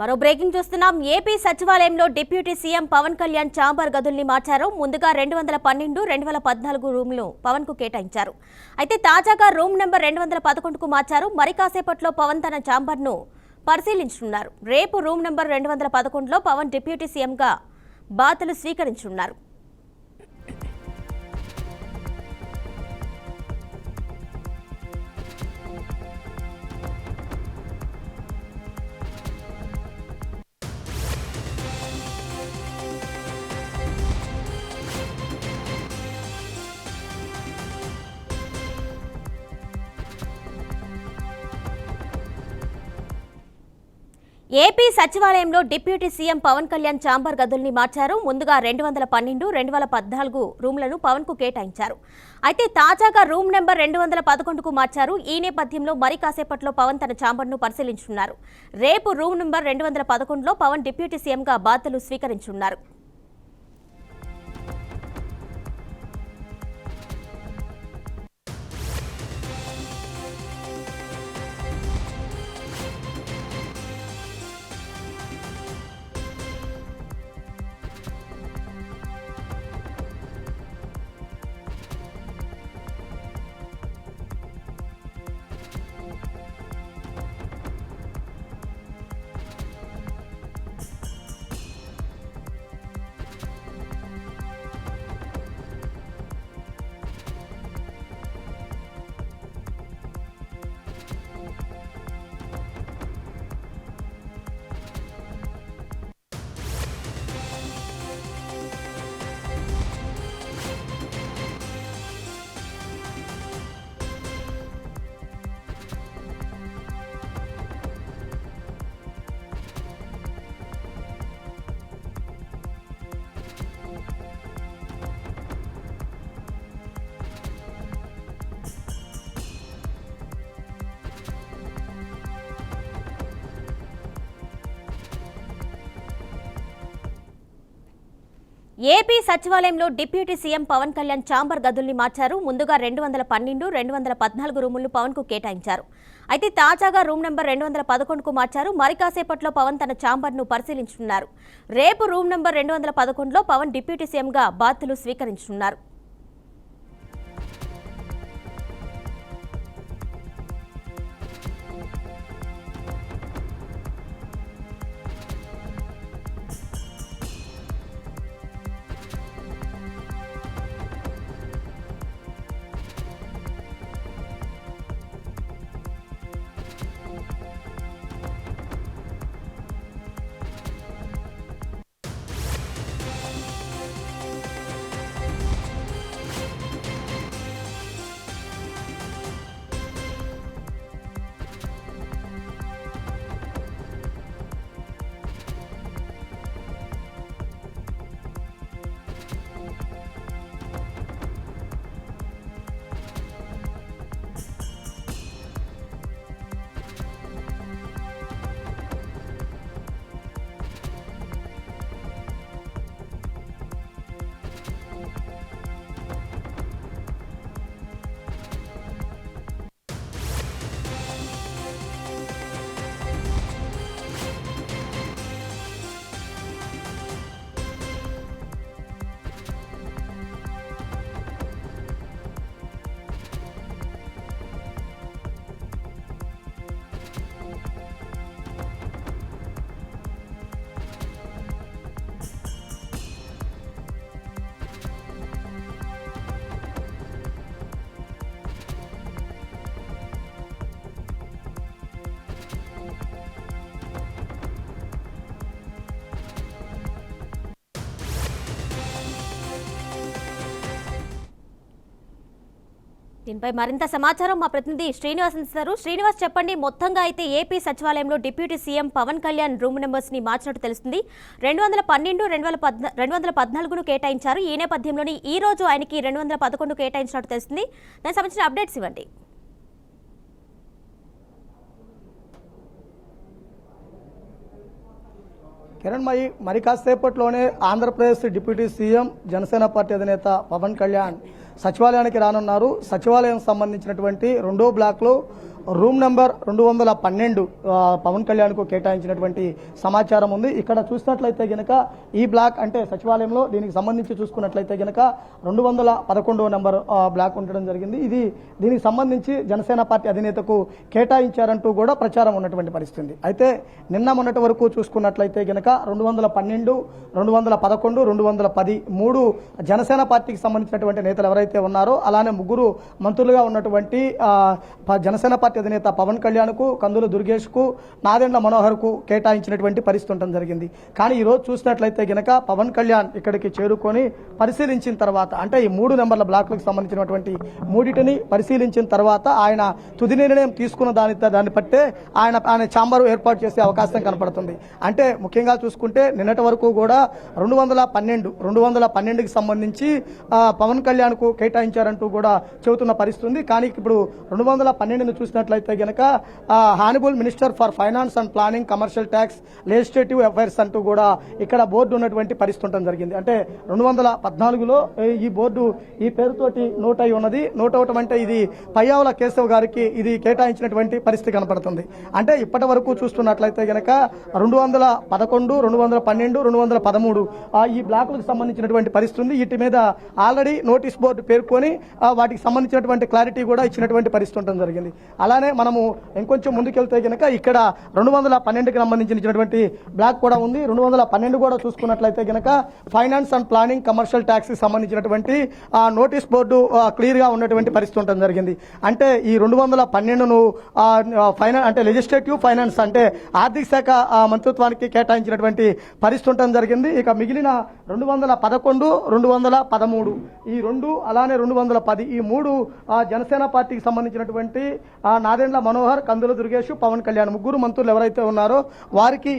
మరో బ్రేకింగ్ చూస్తున్నాం. ఏపీ సచివాలయంలో deputy CM Pawan Kalyan chamber గదుల్ని మార్చారు. ముందుగా రెండు వందల పన్నెండు రెండు వేల పద్నాలుగు రూమ్లు పవన్కు కేటాయించారు. అయితే తాజాగా రూమ్ నెంబర్ రెండు వందల పదకొండుకు మార్చారు. మరి కాసేపట్లో పవన్ తన చాంబర్ను పరిశీలించనున్నారు. రేపు రూమ్ నెంబర్ రెండు వందల పదకొండులో పవన్ డిప్యూటీ సీఎంగా బాతులు స్వీకరించనున్నారు. ఏపీ సచివాలయంలో deputy CM Pawan Kalyan chamber గదుల్ని మార్చారు. ముందుగా రెండు వందల పన్నెండు రెండు వేల పద్నాలుగు రూమ్లను పవన్కు కేటాయించారు. అయితే తాజాగా రూమ్ నెంబర్ రెండు వందల పదకొండుకు మార్చారు. ఈ నేపథ్యంలో మరి కాసేపట్లో పవన్ తన చాంబర్ను పరిశీలించనున్నారు రేపు రూమ్ నెంబర్ రెండు వందల పదకొండులో పవన్ డిప్యూటీ సీఎంగా బాధ్యతలు స్వీకరించనున్నారు. ఏపీ సచివాలయంలో deputy CM Pawan Kalyan chamber గదుల్ని మార్చారు. ముందుగా రెండు వందల పన్నెండు రెండు వందల పద్నాలుగు రూములను పవన్కు కేటాయించారు. అయితే తాజాగా రూమ్ నెంబర్ రెండు వందల పదకొండుకు మార్చారు. మరి కాసేపట్లో పవన్ తన చాంబర్ను పరిశీలించనున్నారు. రేపు రూమ్ నెంబర్ రెండు వందల పదకొండులో పవన్ డిప్యూటీ సీఎంగా బాధ్యతలు స్వీకరించనున్నారు. దీనిపై మరింత సమాచారం మా ప్రతినిధి శ్రీనివాస్ అందిస్తారు. శ్రీనివాస్ చెప్పండి మొత్తంగా అయితే ఏపీ సచివాలయంలో deputy CM Pawan Kalyan room నెంబర్స్ని మార్చినట్టు తెలుస్తుంది. రెండు వందల పన్నెండు రెండు వేల పద్నా రెండు వందల పద్నాలుగును కేటాయించారు. ఈ నేపథ్యంలోని ఈ రోజు ఆయనకి రెండు వందల పదకొండు కేటాయించినట్టు తెలుస్తుంది. దానికి సంబంధించిన అప్డేట్స్ ఇవ్వండి. కిరణ్ మయి మరి కాసేపట్లోనే Andhra Pradesh deputy CM Janasena party అధినేత పవన్ కళ్యాణ్ సచివాలయానికి రానున్నారు. సచివాలయం సంబంధించినటువంటి రెండో బ్లాక్లో రూమ్ నెంబర్ రెండు వందల పన్నెండు పవన్ కళ్యాణ్కు కేటాయించినటువంటి సమాచారం ఉంది. ఇక్కడ చూసినట్లయితే గనక ఈ బ్లాక్ అంటే సచివాలయంలో దీనికి సంబంధించి చూసుకున్నట్లయితే గనక రెండు వందల పదకొండవ నెంబర్ బ్లాక్ ఉండడం జరిగింది. ఇది దీనికి సంబంధించి జనసేన పార్టీ అధినేతకు కేటాయించారంటూ కూడా ప్రచారం ఉన్నటువంటి పరిస్థితి. అయితే నిన్న మొన్నటి వరకు చూసుకున్నట్లయితే గనక రెండు వందల పన్నెండు రెండు వందల పదకొండు రెండు వందల పది మూడు జనసేన పార్టీకి సంబంధించినటువంటి నేతలు ఎవరైతే ఉన్నారో అలానే ముగ్గురు మంత్రులుగా ఉన్నటువంటి ప- జనసేన పార్టీ అధినేత పవన్ కళ్యాణ్కు కందుల దుర్గేష్కు నాదెండ్ల మనోహర్కు కేటాయించినటువంటి పరిస్థితి ఉండటం జరిగింది. కానీ ఈరోజు చూసినట్లయితే గనక పవన్ కళ్యాణ్ ఇక్కడికి చేరుకొని పరిశీలించిన తర్వాత అంటే ఈ మూడు నెంబర్ల బ్లాక్లకు సంబంధించినటువంటి మూడింటిని పరిశీలించిన తర్వాత ఆయన తుది నిర్ణయం తీసుకున్న దాని దాన్ని బట్టే ఆయన ఆయన ఛాంబర్ ఏర్పాటు చేసే అవకాశం కనపడుతుంది. అంటే ముఖ్యంగా చూసుకుంటే నిన్నటి వరకు కూడా రెండు వందల పన్నెండు రెండు వందల పన్నెండుకి సంబంధించి పవన్ కళ్యాణ్కు కేటాయించారంటూ కూడా చెబుతున్న పరిస్థితి ఉంది. కానీ ఇప్పుడు రెండు వందల పన్నెండును చూసుకున్నట్లయితే గనక honourable minister for finance and planning commercial tax legislative affairs అంటూ కూడా ఇక్కడ బోర్డు ఉన్నటువంటి పరిస్థితి ఉండడం జరిగింది. అంటే రెండు వందల పద్నాలుగులో ఈ బోర్డు ఈ పేరుతోటి నోట్ అయి ఉన్నది. నోట్ అవటం అంటే ఇది పయ్యావుల కేశవ్ గారికి ఇది కేటాయించినటువంటి పరిస్థితి కనపడుతుంది. అంటే ఇప్పటి వరకు చూస్తున్నట్లయితే గనక రెండు వందల పదకొండు రెండు వందల పన్నెండు రెండు వందల పదమూడు ఈ బ్లాకులకు సంబంధించినటువంటి పరిస్థితి ఉంది. వీటి మీద ఆల్రెడీ నోటీస్ బోర్డు పేర్కొని వాటికి సంబంధించినటువంటి క్లారిటీ కూడా ఇచ్చినటువంటి పరిస్థితి ఉండడం జరిగింది. అలానే మనము ఇంకొంచెం ముందుకెళ్తే గనక ఇక్కడ రెండు వందల పన్నెండుకి సంబంధించినటువంటి బ్లాక్ కూడా ఉంది. రెండు వందల పన్నెండు కూడా చూసుకున్నట్లయితే గనక ఫైనాన్స్ అండ్ ప్లానింగ్ కమర్షియల్ ట్యాక్స్కి సంబంధించినటువంటి ఆ, నోటీస్ బోర్డు క్లియర్గా ఉన్నటువంటి పరిస్థితి ఉండడం జరిగింది. అంటే ఈ రెండు వందల పన్నెండును ఫైనాన్స్ అంటే లెజిస్లేటివ్ ఫైనాన్స్ అంటే ఆర్థిక శాఖ మంత్రిత్వానికి కేటాయించినటువంటి పరిస్థితి ఉండడం జరిగింది. ఇక మిగిలిన రెండు వందల పదకొండు రెండు వందల పదమూడు ఈ రెండు అలానే రెండు వందల పది ఈ మూడు జనసేన పార్టీకి సంబంధించినటువంటి నాదెండ్ల మనోహర్ కందుల దుర్గేష్ పవన్ కళ్యాణ్ ముగ్గురు మంత్రులు ఎవరైతే ఉన్నారో వారికి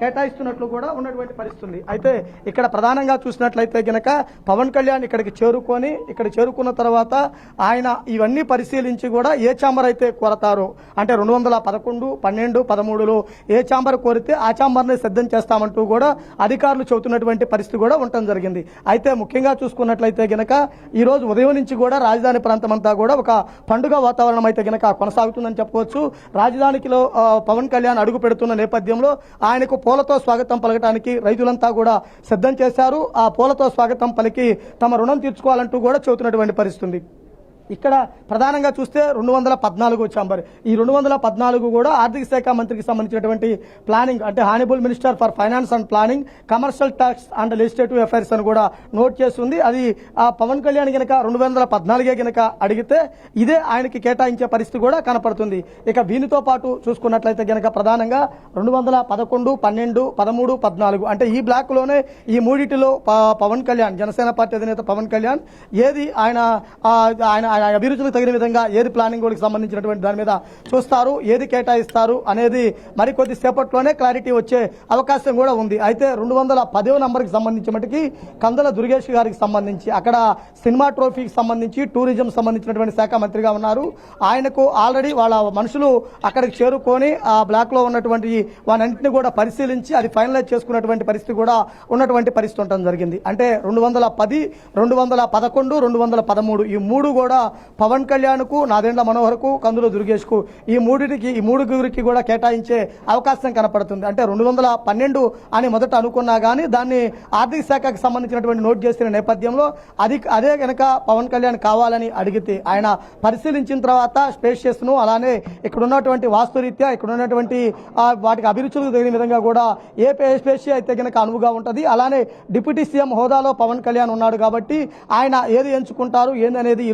కేటాయిస్తున్నట్లు కూడా ఉన్నటువంటి పరిస్థితి ఉంది. అయితే ఇక్కడ ప్రధానంగా చూసినట్లయితే గనక పవన్ కళ్యాణ్ ఇక్కడికి చేరుకొని ఇక్కడ చేరుకున్న తర్వాత ఆయన ఇవన్నీ పరిశీలించి కూడా ఏ ఛాంబర్ అయితే కోరతారో అంటే రెండు వందల పదకొండు పన్నెండు పదమూడులో ఏ ఛాంబర్ కోరితే ఆ ఛాంబర్ని సిద్ధం చేస్తామంటూ కూడా అధికారులు చెబుతున్నటువంటి పరిస్థితి కూడా ఉండటం జరిగింది. అయితే ముఖ్యంగా చూసుకున్నట్లయితే గనక ఈరోజు ఉదయం నుంచి కూడా రాజధాని ప్రాంతం అంతా కూడా ఒక పండుగ వాతావరణం అయితే గనక కొనసాగుతుందని చెప్పవచ్చు రాజధానికిలో పవన్ కళ్యాణ్ అడుగు పెడుతున్న నేపథ్యంలో ఆయనకు పూలతో స్వాగతం పలకడానికి రైతులంతా కూడా సిద్ధం చేశారు. ఆ పూలతో స్వాగతం పలికి తమ రుణం తీర్చుకోవాలంటూ కూడా చెబుతున్నటువంటి పరిస్థితి ఇక్కడ ప్రధానంగా చూస్తే రెండు వందల పద్నాలుగు ఛాంబర్. ఈ రెండు వందల పద్నాలుగు కూడా ఆర్థిక శాఖ మంత్రికి సంబంధించినటువంటి ప్లానింగ్ అంటే honourable minister for finance and planning commercial tax and legislative affairs అని కూడా నోట్ చేస్తుంది. అది ఆ పవన్ కళ్యాణ్ గనక రెండు వందల పద్నాలుగే గనక అడిగితే ఇదే ఆయనకి కేటాయించే పరిస్థితి కూడా కనపడుతుంది. ఇక దీనితో పాటు చూసుకున్నట్లయితే గనక ప్రధానంగా రెండు వందల పదకొండు పన్నెండు పదమూడు పద్నాలుగు అంటే ఈ బ్లాక్లోనే ఈ మూడిటిలో ప- పవన్ కళ్యాణ్ జనసేన పార్టీ అధినేత పవన్ కళ్యాణ్ ఏది ఆయన ఆయన అభిరుచులకు తగిన విధంగా ఏది ప్లానింగ్ బోర్డుకి సంబంధించినటువంటి దాని మీద చూస్తారు ఏది కేటాయిస్తారు అనేది మరికొద్ది సేపట్లోనే క్లారిటీ వచ్చే అవకాశం కూడా ఉంది. అయితే రెండు వందల పదవ నంబర్కి సంబంధించి మటుకి కందల దుర్గేష్ గారికి సంబంధించి అక్కడ సినిమా ట్రోఫీకి సంబంధించి టూరిజం సంబంధించినటువంటి శాఖ మంత్రిగా ఉన్నారు. ఆయనకు ఆల్రెడీ వాళ్ళ మనుషులు అక్కడికి చేరుకొని ఆ బ్లాక్లో ఉన్నటువంటి వాటన్నింటిని కూడా పరిశీలించి అది ఫైనలైజ్ చేసుకున్నటువంటి పరిస్థితి కూడా ఉన్నటువంటి పరిస్థితి ఉండటం జరిగింది. అంటే రెండు వందల పది రెండు వందల పదకొండు రెండు వందల పదమూడు ఈ మూడు కూడా పవన్ కళ్యాణ్కు నాదెండ్ల మనోహర్కు కందుల దుర్గేష్కు ఈ మూడిటికి ఈ మూడుగురికి కూడా కేటాయించే అవకాశం కనపడుతుంది. అంటే రెండు వందల పన్నెండు అని మొదట అనుకున్నా కానీ దాన్ని ఆర్థిక శాఖకు సంబంధించినటువంటి నోట్ చేసిన నేపథ్యంలో అది అదే కనుక పవన్ కళ్యాణ్ కావాలని అడిగితే ఆయన పరిశీలించిన తర్వాత స్పేషియస్ను అలానే ఇక్కడ ఉన్నటువంటి వాస్తురీత్యా ఇక్కడ ఉన్నటువంటి వాటికి అభిరుచులకు తగిన విధంగా కూడా ఏ స్పేషియా అయితే కనుక అనువుగా ఉంటుంది అలానే డిప్యూటీ సీఎం హోదాలో పవన్ కళ్యాణ్ ఉన్నాడు కాబట్టి ఆయన ఏది ఎంచుకుంటారు ఏందనేది ఈ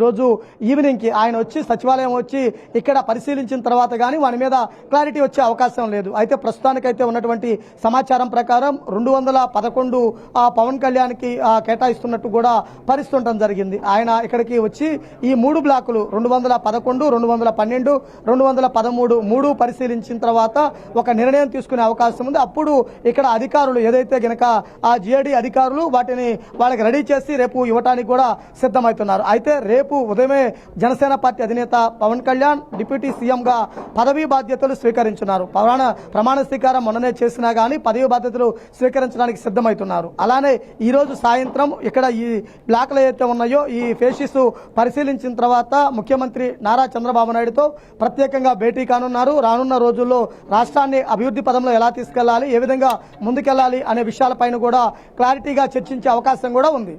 ఈవినింగ్కి కి ఆయన వచ్చి సచివాలయం వచ్చి ఇక్కడ పరిశీలించిన తర్వాత కానీ వాని మీద క్లారిటీ వచ్చే అవకాశం లేదు. అయితే ప్రస్తుతానికైతే ఉన్నటువంటి సమాచారం ప్రకారం రెండు వందల పదకొండు ఆ, పవన్ కళ్యాణ్కి కేటాయిస్తున్నట్టు కూడా పరిస్తుండటం జరిగింది. ఆయన ఇక్కడికి వచ్చి ఈ మూడు బ్లాకులు రెండు వందల పదకొండు రెండు వందల పన్నెండు రెండు వందల పదమూడు మూడు పరిశీలించిన తర్వాత ఒక నిర్ణయం తీసుకునే అవకాశం ఉంది. అప్పుడు ఇక్కడ అధికారులు ఏదైతే గనక ఆ జిఐడి అధికారులు వాటిని వాళ్ళకి రెడీ చేసి రేపు ఇవ్వటానికి కూడా సిద్ధమవుతున్నారు. అయితే రేపు ఉదయం ఉదయమే జనసేన పార్టీ అధినేత పవన్ కళ్యాణ్ డిప్యూటీ సీఎంగా పదవీ బాధ్యతలు స్వీకరించున్నారు. ప్రమాణ ప్రమాణ స్వీకారం మొన్ననే చేసినా కానీ పదవి బాధ్యతలు స్వీకరించడానికి సిద్ధమవుతున్నారు అలానే ఈ రోజు సాయంత్రం ఇక్కడ ఈ బ్లాక్లు ఏవైతే ఉన్నాయో ఈ ఫేషిస్ పరిశీలించిన తర్వాత ముఖ్యమంత్రి నారా చంద్రబాబు నాయుడుతో ప్రత్యేకంగా భేటీ కానున్నారు. రానున్న రోజుల్లో రాష్ట్రాన్ని అభివృద్ధి పదంలో ఎలా తీసుకెళ్ళాలి ఏ విధంగా ముందుకెళ్ళాలి అనే విషయాలపైన కూడా క్లారిటీగా చర్చించే అవకాశం కూడా ఉంది.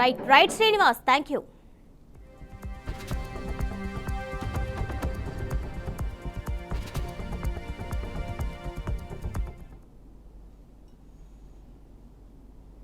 Right right Srinivas thank you